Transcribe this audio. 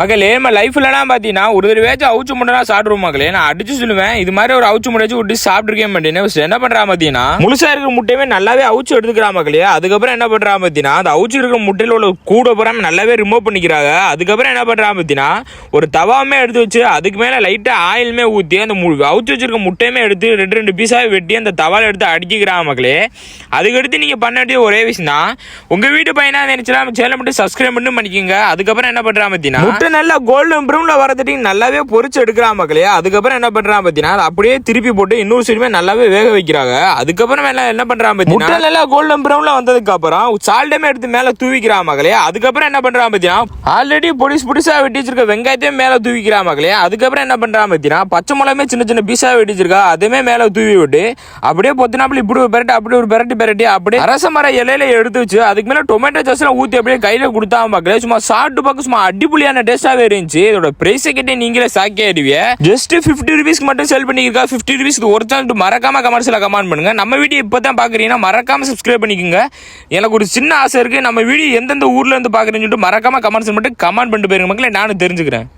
மகளே நம்ம லைஃப்லலாம் பார்த்தீங்கன்னா ஒரு தடவையாச்சும் அவுச்சு முட்டைனா சாப்பிடுவோம் மகளே. நான் அடிச்சு சொல்லுவேன். இது மாதிரி ஒரு அவுச்சு முட்டை விட்டு சாப்பிட்டுருக்கேன் மாட்டேன்னு first என்ன பண்றா பார்த்தீங்கன்னா முழுசா இருக்கிற முட்டையுமே நல்லாவே அவுச்சு எடுத்துக்கிறா மகளே. அதுக்கப்புறம் என்ன பண்றா பார்த்தீங்கன்னா அந்த அவுச்சு இருக்கிற முட்டையில் உள்ள கூட புறம் நல்லாவே ரிமூவ் பண்ணிக்கிறாங்க. அதுக்கப்புறம் என்ன பண்றா பார்த்தீங்கன்னா ஒரு தவாமே எடுத்து வச்சு அதுக்கு மேல லைட்டா ஆயிலுமே ஊற்றி அந்த அவுச்சு வச்சிருக்க முட்டையுமே எடுத்து ரெண்டு ரெண்டு பீஸாக வெட்டி அந்த தவால எடுத்து அடிக்கிறாங்க மக்களே அதுக்கடுத்து நீங்க பண்ண வேண்டிய ஒரே விஷயம் தான் உங்க வீட்டு பையனா நினைச்சா சேனல் மட்டும் சப்ஸ்கிரைப் மட்டும் பண்ணிக்கோங்க. அதுக்கப்புறம் என்ன பண்றான் பார்த்தீங்கன்னா முட்டை நல்லா கோல்டன் ப்ரௌன்ல வரதுட்டி நல்லாவே பொறிச்சு எடுக்கிறான் மக்களே. அதுக்கப்புறம் என்ன பண்றான் பார்த்தீங்கன்னா அப்படியே திருப்பி போட்டு இன்னொரு சைடுமே நல்லாவே வேக வைக்கிறாங்க. அதுக்கப்புறம் எல்லாம் என்ன பண்றான் பார்த்தீங்கன்னா நல்லா கோல்டன் ப்ரௌன்ல வந்ததுக்கு அப்புறம் சால்டமே எடுத்து மேல தூவிக்கிறான் மகளே அதுக்கப்புறம் என்ன பண்றான் பார்த்தீங்கன்னா ஆல்ரெடி பொடிசு புடிசா வெட்டி வச்சிருக்க வெங்காயத்தையும் மேல தூவிக்கிறான் மகளே அதுக்கப்புறம் என்ன பண்றான் பார்த்தீங்கன்னா பச்சை மிளகாமே சின்ன சின்ன பீஸாக வெட்டிச்சிருக்கா அதுவுமே மேல தூவி விட்டு அப்படியே பொத்தினாப்புல இப்படி ஒரு பெரட்டி அப்படி ஒரு பெரட்டி பெரட்டி அப்படியே அரச மர இலையில எடுத்து வச்சு அதுக்கு மேல டொமேட்டோ சாஸ்லாம் ஊத்தி அப்படியே கையில கொடுத்தா மக்களே. சும்மா சாப்பிட்டு பார்க்க சும்மா அடிப்பொலியான டேஸ்டாவே இருந்துச்சு. இதோட பிரைஸ் கிட்டே நீங்களே சாக்கி ஆயிடுவீங்க ஜஸ்ட் ஃபிஃப்டி ருபீஸ்க்கு மட்டும் செல் பண்ணிருக்கா ஃபிஃப்டி ருபீஸ்க்கு ஒரு சான்ஸ் மறக்காம கமெண்ட்ஸ்ல கமெண்ட் பண்ணுங்க. நம்ம வீடியோ இப்போ தான் பாக்குறீங்கன்னா மறக்காம சப்ஸ்கிரைப் பண்ணிக்கோங்க. எனக்கு ஒரு சின்ன ஆசை இருக்கு. நம்ம வீடியோ எந்தெந்த ஊர்ல இருந்து பாக்குறேன்னு சொல்லிட்டு மறக்காம கமெண்ட்ஸ் மட்டும் கமெண்ட் பண்ணிட்டு போயிருங்க மக்களே. நானும் தெரிஞ்சுக்கிறேன்.